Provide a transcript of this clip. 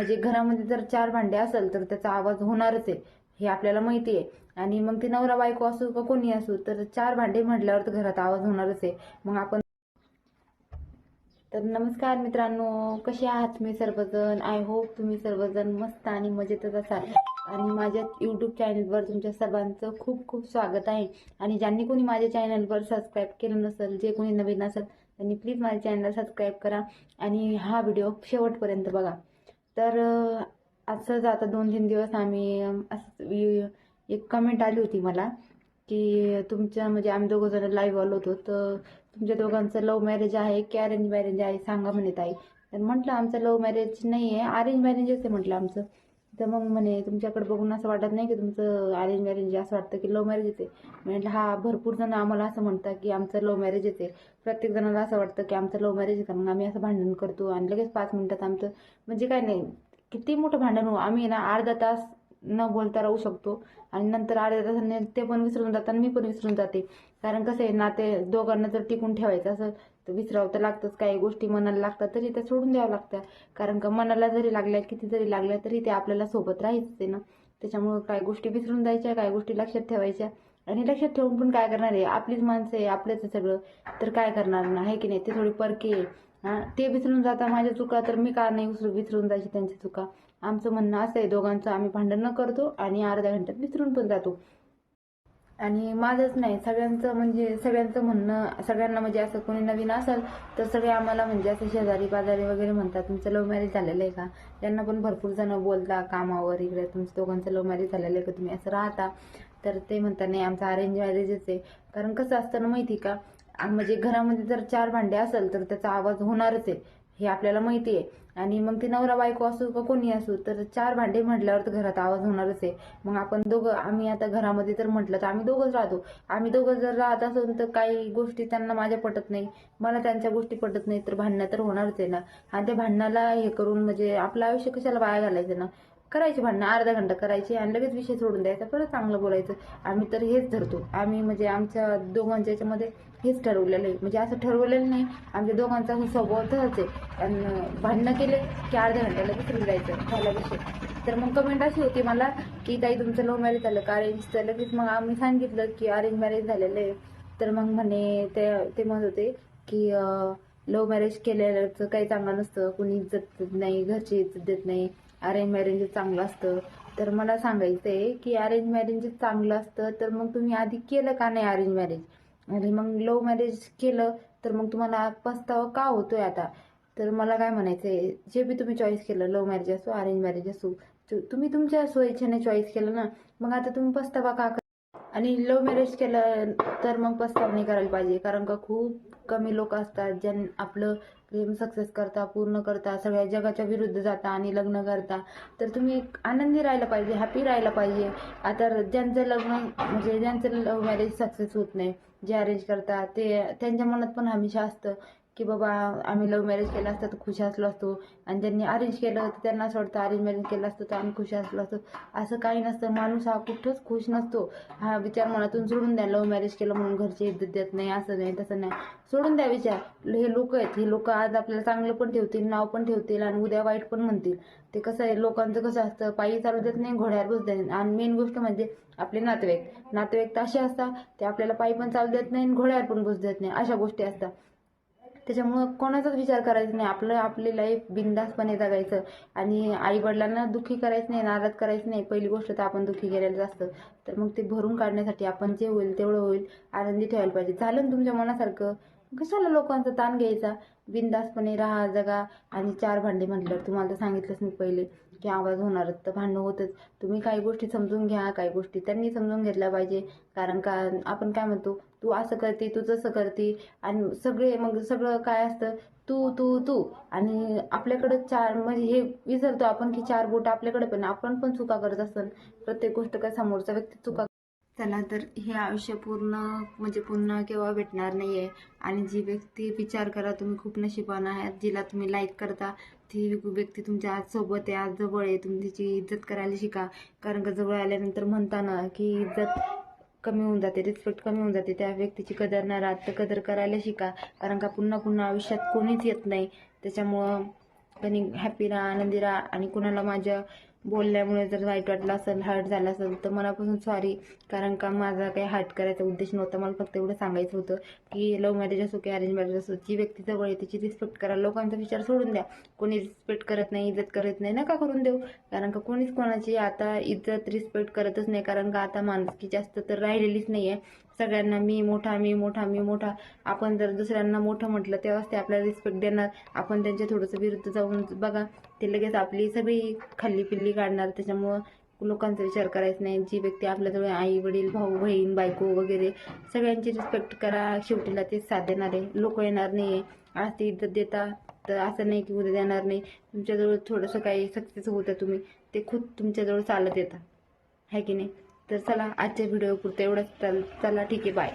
म्हणजे घरामध्ये जर चार भांडे असेल तर त्याचा आवाज होणारच आहे. हे आपल्याला माहिती आहे आणि मग ते नवरा बायको असो का कोणी असो तर चार भांडे म्हटल्यावर तर घरात आवाज होणारच आहे. मग आपण तर नमस्कार मित्रांनो कसे आहात मी सर्वजण? आय होप तुम्ही सर्वजण मस्त आणि मजेतच असाल. आणि माझ्या यूट्यूब चॅनलवर तुमच्या सर्वांचं खूप खूप स्वागत आहे. आणि ज्यांनी कोणी माझ्या चॅनलवर सबस्क्राईब केलं नसेल जे कोणी नवीन असेल त्यांनी प्लीज माझ्या चॅनलला सबस्क्राईब करा. आणि हा व्हिडिओ शेवटपर्यंत बघा. तर असंच आता दोन तीन दिवस आम्ही असं एक कमेंट आली होती मला की तुमच्या म्हणजे आम्ही दोघं जण लाईव्ह आलो होतो तर तुमच्या दोघांचं लव्ह मॅरेज आहे की अरेंज मॅरेज आहे सांगा म्हणे ताई. तर म्हटलं आमचं लव्ह मॅरेज नाही आहे अरेंज मॅरेजच आहे म्हटलं आमचं. तर मग म्हणे तुमच्याकडे बघून असं वाटत नाही की तुमचं अरेंज मॅरेंज असं वाटतं की लव्ह मॅरेज येते? म्हटलं हा भरपूर जण आम्हाला असं म्हणतात की आमचं लव्ह मॅरेज येते. प्रत्येक जणाला असं वाटतं की आमचं लव्ह मॅरेज आहे मग आम्ही असं भांडण करतो आणि लगेच पाच मिनिटात आमचं म्हणजे काय नाही किती मोठं भांडण हो. आम्ही ना अर्धा तास न बोलता राहू शकतो आणि नंतर अर्ध्या तासाने ते पण विसरून जातात आणि मी पण विसरून जाते. कारण कसं आहे नाते दोघांना जर टिकून ठेवायचं असं तर विसरावं तर लागतंच काही गोष्टी मनाला लागतात तरी त्या सोडून द्याव्या लागतात कारण का मनाला जरी लागल्या किती जरी लागल्या तरी ते आपल्याला सोबत राहायचं आहे ना. त्याच्यामुळं काय गोष्टी विसरून जायच्या काय गोष्टी लक्षात ठेवायच्या. आणि लक्षात ठेवून पण काय करणार आहे? आपलीच माणसं आहे आपलंच आहे सगळं. तर काय करणार ना? आहे की नाही? ते थोडी परके आहे. हा? ते विसरून जाता माझ्या चुका तर मी का नाही विसरू विसरून जायची त्यांची चुका? आमचं म्हणणं असं आहे दोघांचं आम्ही भांडण न करतो आणि अर्ध्या घंट्यात विसरून पण जातो. आणि माझंच नाही. सगळ्यांचं म्हणजे सगळ्यांचं म्हणणं सगळ्यांना म्हणजे असं कोणी नवीन असेल तर सगळे आम्हाला म्हणजे असं शेजारी पाजारी वगैरे म्हणतात तुमचं लव्ह मॅरेज झालेलं आहे का? त्यांना पण भरपूर जण बोलता कामावर इकडे तुमचं दोघांचं लव्ह मॅरेज झालेलं आहे का? तुम्ही असं राहता. तर ते म्हणतात नाही आमचं अरेंज मॅरेजच आहे. कारण कसं असतं ना माहिती का? म्हणजे घरामध्ये जर चार भांडे असेल तर त्याचा आवाज होणारच आहे. हे आपल्याला माहिती आहे. आणि मग ते नवरा बायको असू का कोणी असू तर चार भांडे म्हटल्यावर तर घरात आवाज होणारच आहे. मग आपण दोघं आम्ही आता घरामध्ये तर म्हटलं तर आम्ही दोघंच राहतो. आम्ही दोघं जर राहत असून तर काही गोष्टी त्यांना माझ्या पटत नाही. मला त्यांच्या गोष्टी पटत नाही तर भांडणं तर होणारच आहे ना. आणि त्या भांडणाला हे करून म्हणजे आपलं आयुष्य कशाला वाया घालायचं ना? करायची भांडणं अर्धा घंटा करायची आणि लगेच विषय सोडून द्यायचा परत चांगलं बोलायचं. आम्ही तर हेच धरतो. आम्ही म्हणजे आमच्या दोघांच्या याच्यामध्ये हेच ठरवलेलं आहे. म्हणजे असं ठरवलेलं नाही आमच्या दोघांचा असं स्वभाव तसाच आहे. आणि भांडणं केले की अर्ध्या घंट्याला विसरून जायचं झाला विषय. तर मग कमेंट अशी होती मला की ताई तुमचं लव्ह मॅरेज झालं का? अरेंज तर लगेच मग आम्ही सांगितलं की अरेंज मॅरेज झालेलं आहे. तर मग म्हणे ते ते म्हणत होते की लव्ह मॅरेज केलेलं काही चांगलं नसतं. कुणी इज्जत देत नाही घरची इज्जत देत नाही. अरेंज मॅरेंज चांगलं असतं. तर मला सांगायचं आहे की अरेंज मॅरेंज चांगलं असतं तर मग तुम्ही आधी केलं का नाही अरेंज मॅरेज आणि मग लव्ह मॅरेज केलं तर मग तुम्हाला पस्तावा का होतोय आता? तर मला काय म्हणायचं आहे जे बी तुम्ही चॉईस केलं लव्ह मॅरेज असो अरेंज मॅरेज असो तुम्ही तुमच्या सोयीच्छेने चॉईस केलं ना मग आता तुम्ही पस्तावा का आणि लव्ह मॅरेज केलं तर मग पस्तावा नाही करायला पाहिजे. कारण का खूप कमी लोक असतात ज्यां आपलं प्रेम सक्सेस करता पूर्ण करता सगळ्या जगाच्या विरुद्ध जाता आणि लग्न करता. तर तुम्ही एक आनंदी राहायला पाहिजे हॅपी राहायला पाहिजे. आता ज्यांचं लग्न म्हणजे ज्यांचं लव्ह मॅरेज सक्सेस होत नाही जे अरेंज करतात ते त्यांच्या मनात पण हमेशा असतं. की बाबा आम्ही लव्ह मॅरेज केलं असतं तर खुश असलो असतो. आणि ज्यांनी अरेंज केलं तर त्यांना असं वाटतं अरेंज मॅरेज केलं असतं तर आम्ही खुश असलो असतो. असं काही नसतं. माणूस हा कुठंच खुश नसतो. हा विचार मनातून सोडून द्या लव्ह मॅरेज केलं म्हणून घरचे इज्जत देत नाही असं नाही तसं नाही. सोडून द्या विचार. हे लोक आहेत. हे लोक आज आपल्याला चांगलं पण ठेवतील नाव पण ठेवतील आणि उद्या वाईट पण म्हणतील. ते कसं आहे लोकांचं कसं असतं पायी चालू देत नाही घोड्यावर बस देत नाही. आणि मेन गोष्ट म्हणजे आपले नातेवाईक. नातेवाईक तर असे असतात ते आपल्याला पायी पण चालू देत नाही आणि घोड्यावर पण बस देत नाही. अशा गोष्टी असतात. त्याच्यामुळं कोणाचाच विचार करायचा नाही. आपलं आपली लाईफ बिंदासपणे जगायचं. आणि आई वडिलांना दुःखी करायचं नाही नाराज करायचं नाही. पहिली गोष्ट तर आपण दुःखी केलेलं असतं तर मग ते भरून काढण्यासाठी आपण जे होईल तेवढं होईल. आनंदी ठेवायला पाहिजे. झालं ना तुमच्या मनासारखं? कशाला लोकांचा ताण घ्यायचा? बिंदासपणे राहा जगा. आणि चार भांडे म्हटलं तुम्हाला तर सांगितलंच मी पहिले की आवाज होणारच तर भांडणं होतच. तुम्ही काही गोष्टी समजून घ्या काही गोष्टी त्यांनी समजून घेतल्या पाहिजे. कारण का आपण काय म्हणतो तू असं करते तू तसं करते. आणि सगळे मग सगळं काय असतं? तू तू तू. आणि आपल्याकडं चार म्हणजे हे विसरतो आपण की चार बोट आपल्याकडे पण आपण पण चुका करत असतो. प्रत्येक गोष्ट काय समोरचा व्यक्ती चुका चला तर हे आयुष्य पूर्ण म्हणजे पुन्हा केव्हा भेटणार नाही आहे आणि जी व्यक्ती विचार करा तुम्ही खूप नशिबान आहात. जिला तुम्ही लाईक करता ती व्यक्ती तुमच्या आज सोबत आहे आज जवळ आहे. तुम्ही तिची इज्जत करायला शिका. कारण का जवळ आल्यानंतर म्हणताना की इज्जत कमी होऊन जाते रिस्पेक्ट कमी होऊन जाते. त्या व्यक्तीची कदर नाही राहत तर कदर करायला शिका. कारण का पुन्हा पुन्हा आयुष्यात कोणीच येत नाही. त्याच्यामुळं आणि हॅपी राहा आनंदी राहा. आणि कुणाला माझ्या बोलल्यामुळे जर वाईट वाटलं असेल हर्ट झालं असेल तर मनापासून सॉरी कारण का माझा काही हर्ट करायचा उद्देश नव्हता. मला फक्त एवढं सांगायचं होतं की लव्ह मॅरेज असो की अरेंज मॅरेज असो जी व्यक्ती जवळ आहे तिची रिस्पेक्ट करा. लोकांचा विचार सोडून द्या. कोणी रिस्पेक्ट करत नाही इज्जत करत नाही नका करून देऊ. कारण का कोणीच कोणाची आता इज्जत रिस्पेक्ट करतच नाही. कारण का आता माणुसकी जास्त तर राहिलेलीच नाही आहे सगळ्यांना मी मोठा मी मोठा मी मोठा. आपण जर दुसऱ्यांना मोठं म्हटलं तेव्हाच ते आपल्याला रिस्पेक्ट देणार. आपण त्यांच्या थोडंसं विरुद्ध जाऊन बघा. ते लगेच आपली सगळी खाल्ली पिल्ली काढणार त्याच्यामुळं लोकांचा विचार करायचा नाही. जी व्यक्ती आपल्याजवळ आई वडील भाऊ बहीण बायको वगैरे सगळ्यांची रिस्पेक्ट करा. शेवटीला तेच साथ देणार आहे. लोक येणार नाही आहे आज ते इज्जत देता तर असं नाही की उद्या देणार नाही. तुमच्याजवळ थोडंसं काही सक्सेस होतं तुम्ही ते खूप तुमच्याजवळ चालत येता. आहे की नाही? तर चला आजच्या व्हिडिओ पुरतं एवढंच. चल चला ठीक आहे बाय